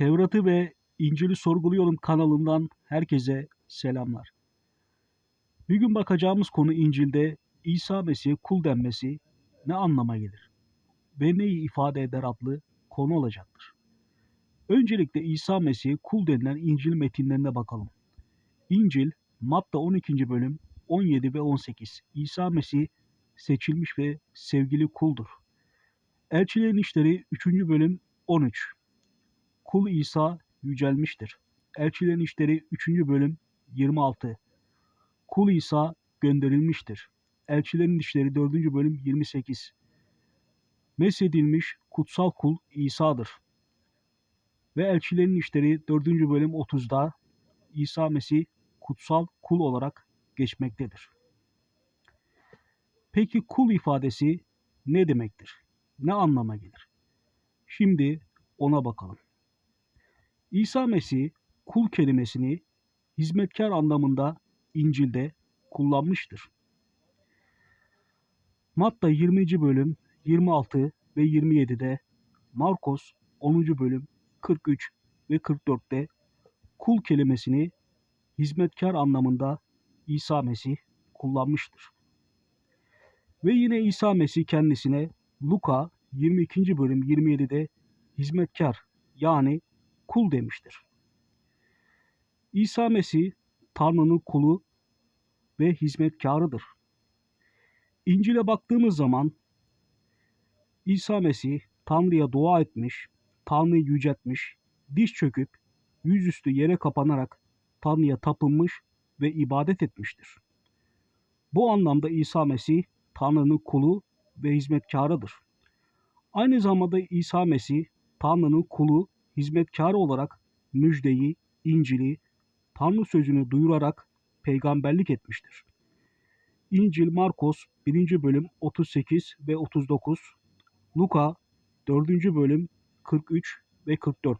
Tevrat'ı ve İncil'i sorguluyorum kanalından herkese selamlar. Bugün bakacağımız konu İncil'de İsa Mesih'e kul denmesi ne anlama gelir ve neyi ifade eder adlı konu olacaktır. Öncelikle İsa Mesih'e kul denilen İncil metinlerine bakalım. İncil, Matta 12. bölüm 17 ve 18. İsa Mesih seçilmiş ve sevgili kuldur. Elçilerin İşleri 3. bölüm 13. Kul İsa yücelmiştir. Elçilerin İşleri 3. bölüm 26. Kul İsa gönderilmiştir. Elçilerin İşleri 4. bölüm 28. Mesedilmiş kutsal kul İsa'dır. Ve Elçilerin İşleri 4. bölüm 30'da İsa Mesih kutsal kul olarak geçmektedir. Peki kul ifadesi ne demektir? Ne anlama gelir? Şimdi ona bakalım. İsa Mesih kul kelimesini hizmetkar anlamında İncil'de kullanmıştır. Matta 20. bölüm 26 ve 27'de, Markos 10. bölüm 43 ve 44'te kul kelimesini hizmetkar anlamında İsa Mesih kullanmıştır. Ve yine İsa Mesih kendisine Luka 22. bölüm 27'de hizmetkar yani kul demiştir. İsa Mesih Tanrı'nın kulu ve hizmetkarıdır. İncil'e baktığımız zaman İsa Mesih Tanrı'ya dua etmiş, Tanrı'yı yüceltmiş, diş çöküp yüzüstü yere kapanarak Tanrı'ya tapınmış ve ibadet etmiştir. Bu anlamda İsa Mesih Tanrı'nın kulu ve hizmetkarıdır. Aynı zamanda İsa Mesih Tanrı'nın kulu, hizmetkarı olarak müjdeyi, İncil'i, Tanrı sözünü duyurarak peygamberlik etmiştir. İncil Markos 1. bölüm 38 ve 39, Luka 4. bölüm 43 ve 44.